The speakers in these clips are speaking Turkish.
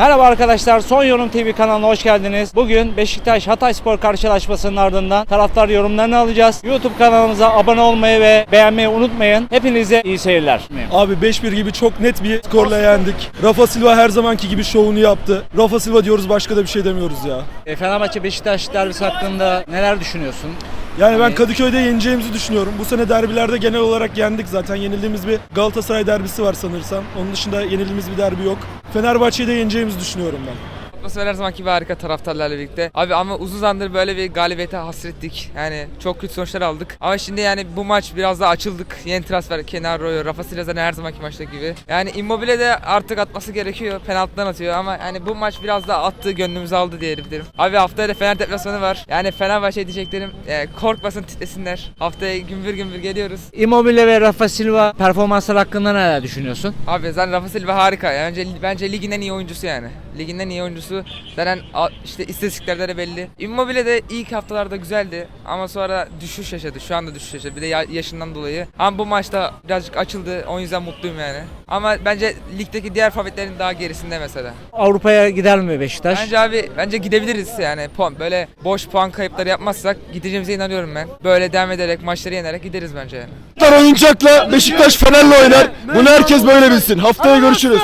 Merhaba arkadaşlar, Son Yorum TV kanalına hoş geldiniz. Bugün Beşiktaş Hatay Spor karşılaşmasının ardından taraftar yorumlarını alacağız. YouTube kanalımıza abone olmayı ve beğenmeyi unutmayın. Hepinize iyi seyirler. Abi 5-1 gibi çok net bir skorla yendik. Rafa Silva her zamanki gibi şovunu yaptı. Rafa Silva diyoruz başka da bir şey demiyoruz ya. E, Fenerbahçe Beşiktaş derbisi hakkında neler düşünüyorsun? Yani ben Kadıköy'de yeneceğimizi düşünüyorum. Bu sene derbilerde genel olarak yendik zaten. Yenildiğimiz bir Galatasaray derbisi var sanırsam. Onun dışında yenildiğimiz bir derbi yok. Fenerbahçe'yi de yeneceğimizi düşünüyorum ben. Atmosfer her zamanki gibi harika taraftarlarla birlikte. Abi ama uzun zamandır böyle bir galibiyete hasrettik. Yani çok kötü sonuçlar aldık. Ama şimdi yani bu maç biraz daha açıldık. Yeni transfer Kenar Royo, Rafa Silva zaten her zamanki maçtaki gibi. Yani Immobile de artık atması gerekiyor. Penaltıdan atıyor ama yani bu maç biraz daha attı gönlümüzü aldı diyebilirim. Abi haftaya da Fener deplasmanı var. Yani Fenerbahçe diyeceklerim e, korkmasın titresinler. Haftaya gümbür gümbür geliyoruz. Immobile ve Rafa Silva performanslar hakkında neler düşünüyorsun? Abi zaten Rafa Silva harika. Yani bence, bence ligin en iyi oyuncusu yani. Ligin en iyi oyuncusu. Zaten a- işte istatistiklerde de belli. Immobile de ilk haftalarda güzeldi ama sonra düşüş yaşadı. Şu anda düşüş yaşadı. Bir de ya- yaşından dolayı. Ama bu maçta birazcık açıldı. O yüzden mutluyum yani. Ama bence ligdeki diğer favorilerin daha gerisinde mesela. Avrupa'ya gider mi Beşiktaş? Bence abi bence gidebiliriz yani. Puan, böyle boş puan kayıpları yapmazsak gideceğimize inanıyorum ben. Böyle devam ederek maçları yenerek gideriz bence yani. Beşiktaş oyuncakla Beşiktaş Fener'le oynar. Bunu herkes böyle bilsin. Haftaya görüşürüz.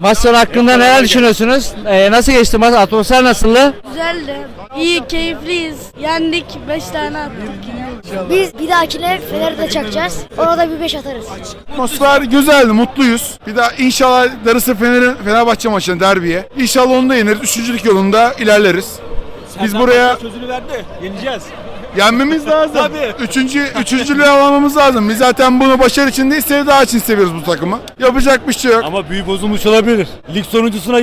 Maç sonu hakkında neler düşünüyorsunuz? E, nasıl geçti maç? Atmosfer nasıldı? Güzeldi. İyi, keyifliyiz. Yendik. 5 tane attık yine. Biz bir dahakine Fener'de çakacağız. Ona da bir beş atarız. Atmosfer güzeldi, mutluyuz. Bir daha inşallah darısı Fener'in Fenerbahçe maçına derbiye. İnşallah onu da yeneriz. Üçüncülük yolunda ilerleriz. Biz buraya Sözünü verdi. Yeneceğiz. Yenmemiz lazım. Tabii. Üçüncü, üçüncülüğü almamız lazım. Biz zaten bunu başarı için değil, sevda için seviyoruz bu takımı. Yapacak bir şey yok. Ama büyük bozulmuş olabilir. Lig sonuncusuna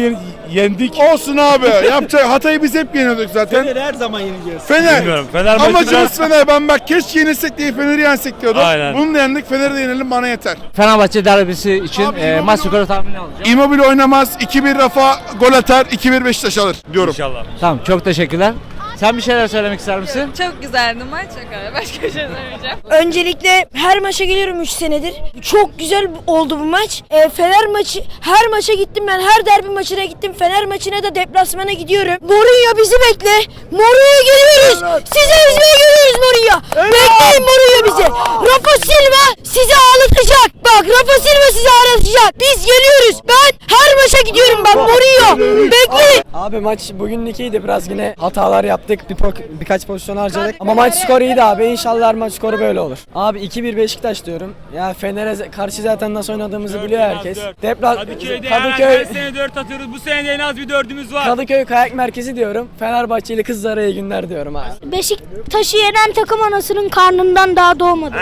yendik. Olsun abi. Yapacak Hatay'ı biz hep yeniyorduk zaten. her zaman yeneceğiz. Fener. Bilmiyorum, Fener maçı Amacımız biraz- Fener. Ben bak keşke yenilsek diye Fener'i yensek diyordum. Aynen. Bunu da yendik. Fener'i de yenelim bana yeter. Fenerbahçe derbisi için Abi, e, Immobile- maç skoru tahmini alacağım. Immobile oynamaz. 2-1 Rafa gol atar. 2-1 Beşiktaş alır diyorum. İnşallah. Tamam çok teşekkürler. Sen bir şeyler söylemek ister misin? Çok güzeldi maç. Çok öyle. Başka bir şey söylemeyeceğim. Öncelikle her maça geliyorum 3 senedir. Çok güzel oldu bu maç. E, Fener maçı, her maça gittim ben. Her derbi maçına gittim. Fener maçına da deplasmana gidiyorum. Mourinho bizi bekle. Mourinho geliyoruz. Sizi izleye geliyoruz Mourinho. Bekleyin Mourinho bizi. Rafa Silva sizi ağlatacak. Bak Rafa Silva sizi ağlatacak. Biz geliyoruz. Ben her maça gidiyorum bak Mourinho. Bekleyin. Abi maç bugünlük iyiydi biraz yine hatalar yaptık bir po- birkaç pozisyon harcadık ama maç skoru iyiydi abi inşallah maç skoru böyle olur. Abi 2-1 Beşiktaş diyorum. Ya Fener'e karşı zaten nasıl oynadığımızı biliyor herkes. Depla Kadıköy'de Kadıköy her sene 4 atıyoruz. Bu sene en az bir dördümüz var. Kadıköy Kayak Merkezi diyorum. Fenerbahçe ile Kızlar'a iyi günler diyorum abi. Beşiktaş'ı yenen takım anasının karnından daha doğmadı.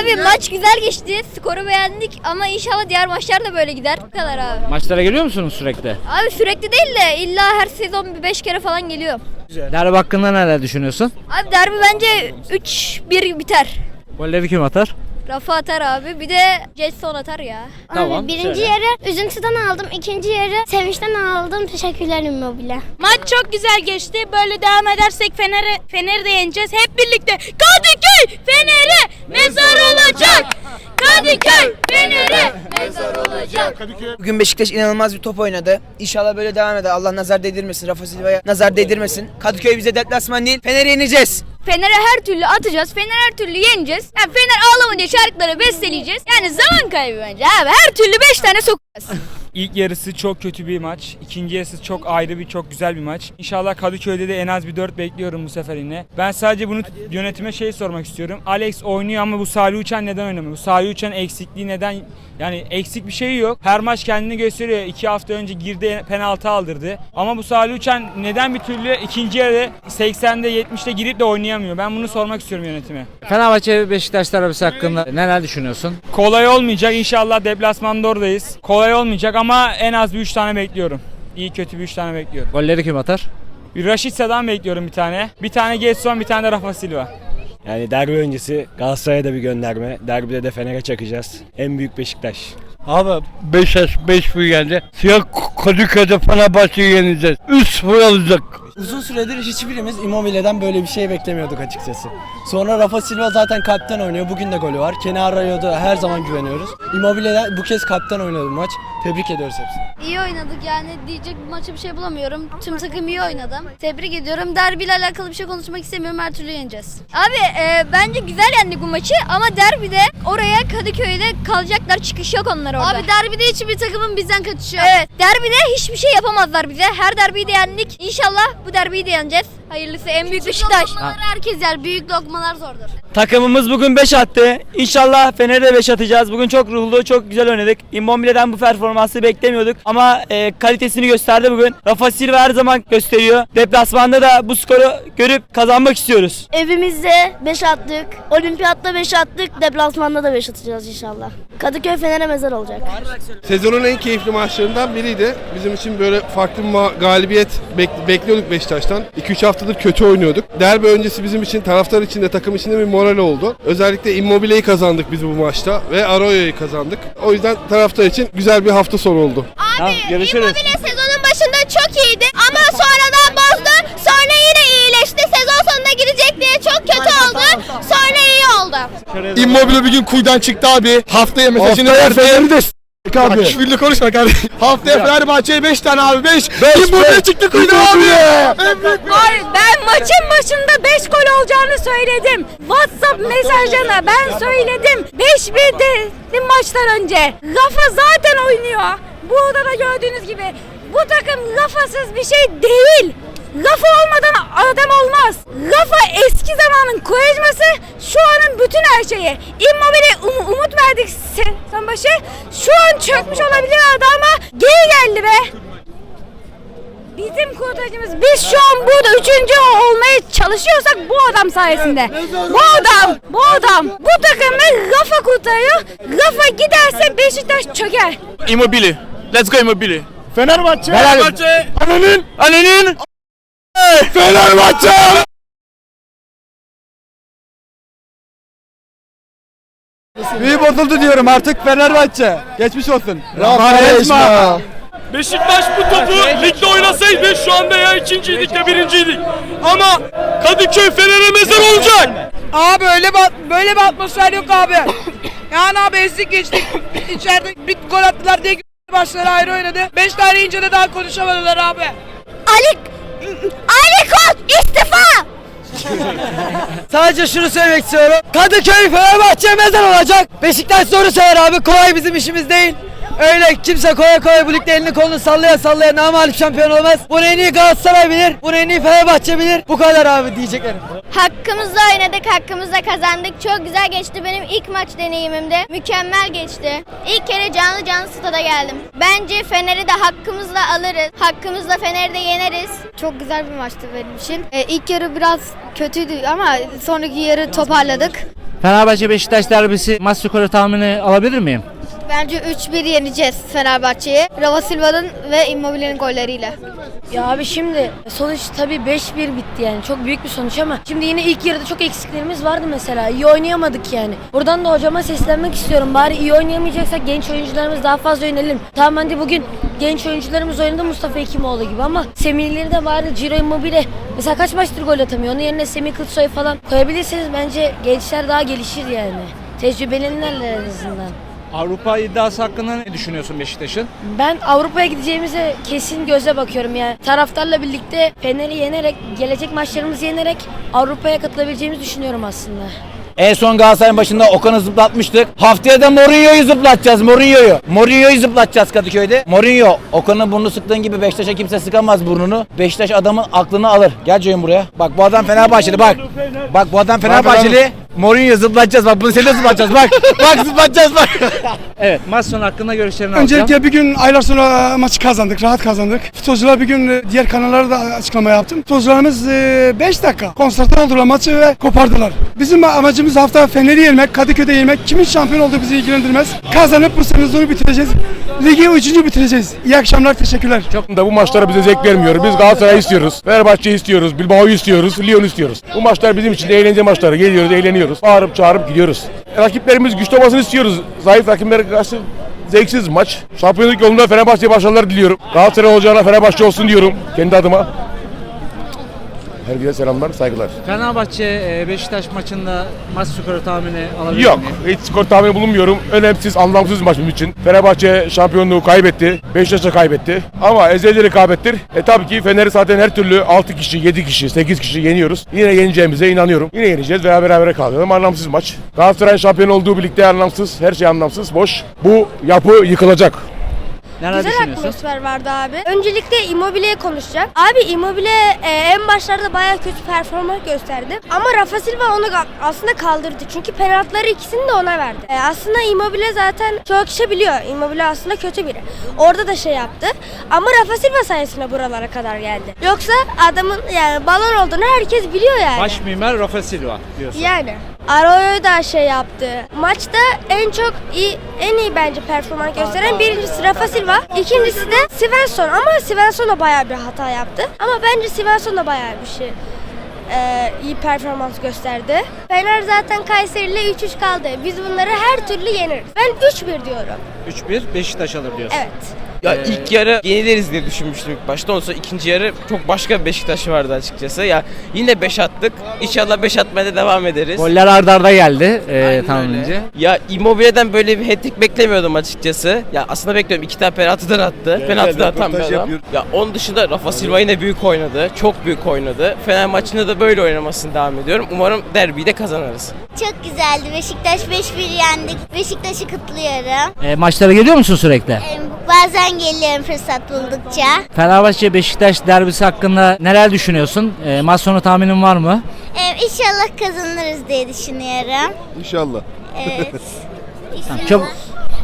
Abi maç güzel geçti. Skoru beğendik ama inşallah diğer maçlar da böyle gider. Bu kadar abi. Maçlara geliyor musunuz sürekli? Abi sürekli değil de illa her sezon bir 5 kere falan geliyor. Derbi hakkında neler düşünüyorsun? Abi derbi bence 3-1 biter. Golleri kim atar? Rafa atar abi. Bir de Jetson atar ya. Tamam, Abi birinci söyle. yarı üzüntüden aldım. ikinci yarı sevinçten aldım. Teşekkürler Immobile. Maç çok güzel geçti. Böyle devam edersek Fener'i Fener'i de yeneceğiz. Hep birlikte Kadıköy Fener'e mezar olacak. Kadıköy Fener'e mezar olacak. Bugün Beşiktaş inanılmaz bir top oynadı. İnşallah böyle devam eder. Allah nazar değdirmesin. Rafa Silva'ya nazar değdirmesin. Kadıköy bize deplasman değil. Fener'i yeneceğiz. Fener'e her türlü atacağız. Fener her türlü yeneceğiz. Yani Fener ağlama diye şarkıları besteleyeceğiz. Yani zaman kaybı bence abi. Her türlü 5 tane sokacağız. İlk yarısı çok kötü bir maç. İkinci yarısı çok ayrı bir çok güzel bir maç. İnşallah Kadıköy'de de en az bir 4 bekliyorum bu sefer yine. Ben sadece bunu yönetime şey sormak istiyorum. Alex oynuyor ama bu Salih Uçan neden oynamıyor? Bu Salih Uçan eksikliği neden? Yani eksik bir şey yok. Her maç kendini gösteriyor. İki hafta önce girdi penaltı aldırdı. Ama bu Salih Uçan neden bir türlü ikinci yarı 80'de 70'te girip de oynayamıyor? Ben bunu sormak istiyorum yönetime. Fenerbahçe Beşiktaş derbisi hakkında neler düşünüyorsun? Kolay olmayacak. İnşallah deplasmanda oradayız. Kolay olmayacak ama en az bir 3 tane bekliyorum. İyi kötü bir 3 tane bekliyorum. Golleri kim atar? Bir Raşitsa'dan bekliyorum bir tane. Bir tane Getson, bir tane de Rafa Silva. Yani derbi öncesi Galatasaray'a da bir gönderme. Derbide de Fener'e çakacağız. En büyük Beşiktaş. Abi Beşiktaş 5 bir geldi. Siyah Kadıköy'de Fenerbahçe'yi yeneceğiz. 3-0 alacak. Uzun süredir hiçbirimiz Immobile'den böyle bir şey beklemiyorduk açıkçası. Sonra Rafa Silva zaten kalpten oynuyor. Bugün de golü var. Kenar Rayo'da her zaman güveniyoruz. Immobile'den bu kez kalpten oynadı maç. Tebrik ediyoruz hepsini. İyi oynadık yani diyecek bir maça bir şey bulamıyorum. Tüm takım iyi oynadı. Tebrik ediyorum. Derbiyle alakalı bir şey konuşmak istemiyorum. Her türlü yeneceğiz. Abi e, bence güzel yendik bu maçı ama derbide oraya Kadıköy'de kalacaklar. Çıkış yok onlar orada. Abi derbide hiçbir takımın bizden kaçışı yok. Evet. Derbide hiçbir şey yapamazlar bize. Her derbiyi de yendik. İnşallah bu derbiyi de yeneceğiz. Hayırlısı en büyük Beşiktaş. Lokmaları herkes yer. Büyük lokmalar zordur. Takımımız bugün 5 attı. İnşallah Fener'e de 5 atacağız. Bugün çok ruhlu, çok güzel oynadık. Immobile'den bu performansı beklemiyorduk. Ama e, kalitesini gösterdi bugün. Rafa Silva her zaman gösteriyor. Deplasmanda da bu skoru görüp kazanmak istiyoruz. Evimizde 5 attık. Olimpiyatta 5 attık. Deplasmanda da 5 atacağız inşallah. Kadıköy Fener'e mezar olacak. Sezonun en keyifli maçlarından biriydi. Bizim için böyle farklı bir galibiyet bek- bekliyorduk Beşiktaş'tan. 2-3 haftadır kötü oynuyorduk. Derbi öncesi bizim için taraftar için de takım için de bir moral oldu. Özellikle Immobile'yi kazandık biz bu maçta ve Arroyo'yu kazandık. O yüzden taraftar için güzel bir hafta sonu oldu. Tamam, görüşürüz. sezonun başında çok iyiydi ama sonradan bozdu. Sonra yine iyileşti. Sezon sonuna girecek diye çok kötü oldu. Sonra iyi oldu. Immobile bir gün kuyudan çıktı abi. Haftaya mesajını verdi. S**k abi. Bak küfürlü konuşma kardeşim. Haftaya Fenerbahçe'ye 5 tane abi 5. Immobile çıktı kuyudan abi. Hayır ben maçın başında 5 gol olacağını söyledim. WhatsApp mesajına ben söyledim. 5-1 dedim maçtan önce. Rafa zaten oynuyor. Bu odada gördüğünüz gibi. Bu takım Rafa'sız bir şey değil. Rafa olmadan adam olmaz. Rafa eski zamanın koyacması şu anın bütün her şeyi. Immobile um- umut verdik sen başı. Şu an çökmüş olabilir adam ama geri geldi be. Bizim kurtarıcımız biz şu an burada üçüncü olmaya çalışıyorsak bu adam sayesinde. Bu adam, bu adam, bu takımı Rafa kurtarıyor. Rafa giderse Beşiktaş çöker. Immobile. Let's go Immobile. Fenerbahçe. Fenerbahçe. Ananın. Annenin. Fenerbahçe. Büyü bozuldu diyorum artık Fenerbahçe. Geçmiş olsun. Rafa Beşiktaş bu topu ligde oynasaydı şu anda ya ikinciydik ya birinciydik. Ama Kadıköy Fener'e mezar olacak. Abi öyle bir, böyle bir atmosfer yok abi. Yani abi ezdik geçtik. İçeride bir gol attılar diye başları ayrı oynadı. 5 tane ince de daha konuşamadılar abi. Ali Ali Koç istifa! Sadece şunu söylemek istiyorum. Kadıköy Fenerbahçe mezar olacak. Beşiktaş soru sever abi. Kolay bizim işimiz değil. Öyle kimse kolay kolay bu ligde elini kolunu sallaya sallaya namalip şampiyon olmaz. Bunu en iyi Galatasaray bilir. Bunu en iyi Fenerbahçe bilir. Bu kadar abi diyeceklerim. Hakkımızda oynadık, hakkımızda kazandık. Çok güzel geçti benim ilk maç deneyimimde. Mükemmel geçti. İlk kere canlı canlı stada geldim. Bence Fener'i de hakkımızla alırız. Hakkımızla Fener'i de yeneriz. Çok güzel bir maçtı benim için. ilk yarı biraz kötüydü ama sonraki yarı toparladık. Fenerbahçe Beşiktaş derbisi maç skoru tahmini alabilir miyim? Bence 3-1 yeneceğiz Fenerbahçe'yi. Rafa Silva'nın ve Immobile'nin golleriyle. Ya abi şimdi sonuç tabii 5-1 bitti yani çok büyük bir sonuç ama şimdi yine ilk yarıda çok eksiklerimiz vardı mesela iyi oynayamadık yani. Buradan da hocama seslenmek istiyorum bari iyi oynayamayacaksak genç oyuncularımız daha fazla yönelim. Tamam hadi bugün genç oyuncularımız oynadı Mustafa Hekimoğlu gibi ama Semih'leri de bari Ciro Immobile mesela kaç maçtır gol atamıyor onun yerine Semih Kılıçsoy falan koyabilirseniz bence gençler daha gelişir yani. Tecrübelilerle en azından. Avrupa iddiası hakkında ne düşünüyorsun Beşiktaş'ın? Ben Avrupa'ya gideceğimize kesin göze bakıyorum yani. Taraftarla birlikte Fener'i yenerek, gelecek maçlarımızı yenerek Avrupa'ya katılabileceğimizi düşünüyorum aslında. En son Galatasaray'ın başında Okan'ı zıplatmıştık. Haftaya da Mourinho'yu zıplatacağız. Mourinho'yu. Mourinho'yu zıplatacağız Kadıköy'de. Mourinho Okan'ın burnu sıktığın gibi Beşiktaş'a kimse sıkamaz burnunu. Beşiktaş adamın aklını alır. Gel Ceyhun buraya. Bak bu adam Fenerbahçeli bak. Bak bu adam Fenerbahçeli. Mourinho zıplatacağız bak bunu seni de zıplatacağız bak. bak zıplatacağız bak. Evet maç sonu hakkında görüşlerini alacağım. Öncelikle bir gün aylar sonra maçı kazandık, rahat kazandık. Futbolcular bir gün e, diğer kanallara da açıklama yaptım. Futbolcularımız 5 dakika konsantre oldular maçı ve kopardılar. Bizim amacımız hafta Fener'i yenmek, Kadıköy'de yenmek. Kimin şampiyon olduğu bizi ilgilendirmez. Kazanıp bu sezonu bitireceğiz. Ligi üçüncü bitireceğiz. İyi akşamlar, teşekkürler. Da bu maçlara bize zevk vermiyor. Biz Galatasaray istiyoruz. Fenerbahçe istiyoruz. Bilbao'yu istiyoruz. Lyon istiyoruz. Bu maçlar bizim için de eğlence maçları. Geliyoruz, eğleniyoruz. Bağırıp çağırıp gidiyoruz. rakiplerimiz güçlü olmasını istiyoruz. Zayıf rakiplere karşı zevksiz maç. Şampiyonluk yolunda Fenerbahçe'ye başarılar diliyorum. Galatasaray olacağına Fenerbahçe olsun diyorum kendi adıma. Herkese selamlar, saygılar. Fenerbahçe e, Beşiktaş maçında maç skoru tahmini alabilir Yok, miyim? hiç skor tahmini bulunmuyorum. Önemsiz, anlamsız maç bizim için. Fenerbahçe şampiyonluğu kaybetti. Beşiktaş'a kaybetti. Ama ezeli rekabettir. E tabii ki Fener'i zaten her türlü 6 kişi, 7 kişi, 8 kişi yeniyoruz. Yine yeneceğimize inanıyorum. Yine yeneceğiz veya beraber kalalım. Anlamsız maç. Galatasaray'ın şampiyon olduğu birlikte anlamsız. Her şey anlamsız, boş. Bu yapı yıkılacak. Neler Güzel düşünüyorsun? atmosfer vardı abi. Öncelikle Immobile'ye konuşacak. Abi Immobile e, en başlarda bayağı kötü performans gösterdi. Ama Rafa Silva onu ga- aslında kaldırdı. Çünkü penaltıları ikisini de ona verdi. E, aslında Immobile zaten çoğu kişi biliyor. Immobile aslında kötü biri. Orada da şey yaptı. Ama Rafa Silva sayesinde buralara kadar geldi. Yoksa adamın yani balon olduğunu herkes biliyor yani. Baş mimar Rafa Silva diyorsun. Yani Arroyo da şey yaptı. Maçta en çok iyi, en iyi bence performans gösteren birincisi Rafa Silva, ikincisi de Svensson ama Svensson da bayağı bir hata yaptı. Ama bence Svensson da bayağı bir şey e, iyi performans gösterdi. Fener zaten Kayseri ile 3-3 kaldı. Biz bunları her türlü yeniriz. Ben 3-1 diyorum. 3-1 Beşiktaş alır diyorsun. Evet. Ya Ee, ilk yarı yenileriz diye düşünmüştüm ilk başta. Ondan sonra ikinci yarı çok başka bir Beşiktaş vardı açıkçası. Ya yine 5 attık. İnşallah 5 atmaya da devam ederiz. Goller arda arda geldi e, tahminince. öyle. Ya Immobile'den böyle bir hat-trick beklemiyordum açıkçası. Ya aslında bekliyorum. iki tane penaltıdan attı. Penaltı da atan bir adam. Ya onun dışında Rafa Silva yine büyük oynadı. Çok büyük oynadı. Fener maçında da böyle oynamasını devam ediyorum. Umarım derbiyi de kazanırız. Çok güzeldi. Beşiktaş 5-1 yendik. Beşiktaş'ı kutluyorum. E, maçlara geliyor musun sürekli? Ee, Bazen geliyorum fırsat buldukça. Fenerbahçe Beşiktaş derbisi hakkında neler düşünüyorsun? E, maç sonu tahminin var mı? inşallah kazanırız diye düşünüyorum. İnşallah. Evet. Çok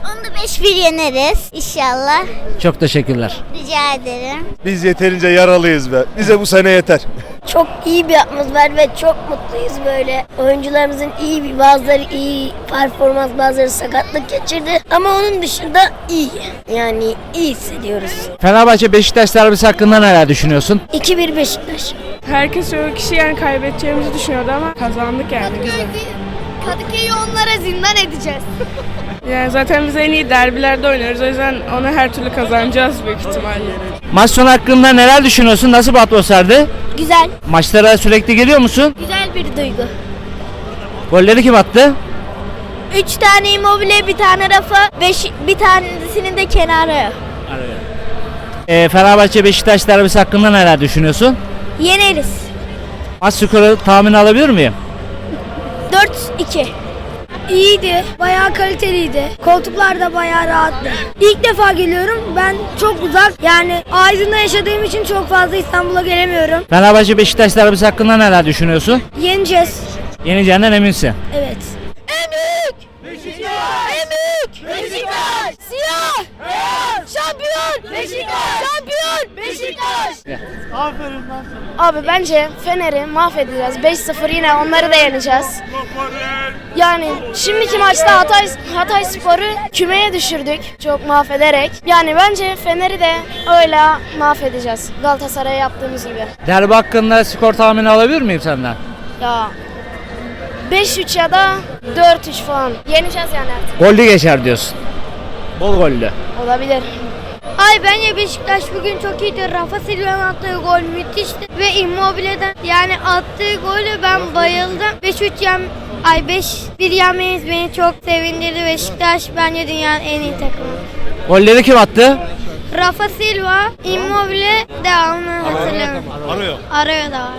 Onu da 5-1 yeneriz inşallah. çok teşekkürler. Rica ederim. Biz yeterince yaralıyız be. Bize bu sene yeter. Çok iyi bir atmosfer ve çok mutluyuz böyle. Oyuncularımızın iyi bir bazıları iyi performans bazıları sakatlık geçirdi ama onun dışında iyi. Yani iyi hissediyoruz. Fenerbahçe Beşiktaş derbisi hakkında neler düşünüyorsun? 2-1 Beşiktaş. Herkes çoğu kişi yani kaybedeceğimizi düşünüyordu ama kazandık yani güzel. Kadıköy'ü onlara zindan edeceğiz. Yani zaten biz en iyi derbilerde oynuyoruz. O yüzden onu her türlü kazanacağız büyük ihtimalle. Maç sonu hakkında neler düşünüyorsun? Nasıl bir atmosferdi? Güzel. Maçlara sürekli geliyor musun? Güzel bir duygu. Golleri kim attı? 3 tane immobile, bir tane rafa, beş, bir tanesinin de kenarı. E, Fenerbahçe Beşiktaş derbisi hakkında neler düşünüyorsun? Yeneriz. Maç skoru tahmini alabilir miyim? 4-2. İyiydi. Bayağı kaliteliydi. Koltuklar da bayağı rahattı. İlk defa geliyorum. Ben çok uzak. Yani Aydın'da yaşadığım için çok fazla İstanbul'a gelemiyorum. Fenerbahçe Beşiktaş derbisi hakkında neler düşünüyorsun? Yeneceğiz. Yeneceğinden eminsin. Evet. Büyük! Beşiktaş! Büyük! Beşiktaş! Siyah! Şampiyon! Beşiktaş! Beşiktaş! Abi bence Fener'i mahvedeceğiz. 5-0 yine onları da yeneceğiz. Yani şimdiki maçta Hatay, Hatay Spor'u kümeye düşürdük çok mahvederek. Yani bence Fener'i de öyle mahvedeceğiz. Galatasaray'a yaptığımız gibi. Derbi hakkında skor tahmini alabilir miyim senden? Ya 5-3 ya da 4-3 falan. Yeneceğiz yani artık. Gollü geçer diyorsun. Bol gollü. Olabilir. Ay bence Beşiktaş bugün çok iyiydi. Rafa Silva'nın attığı gol müthişti. Ve Immobile'den yani attığı golü ben bayıldım. 5-3 yem Ay 5-1 yenmeniz beni çok sevindirdi. Beşiktaş bence dünyanın en iyi takımı. Golleri kim attı? Rafa Silva, Immobile devamını hatırlamıyorum. Arıyor. Arıyor da var.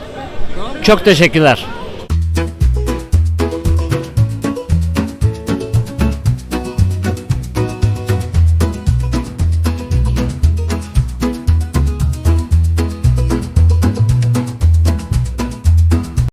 Çok teşekkürler.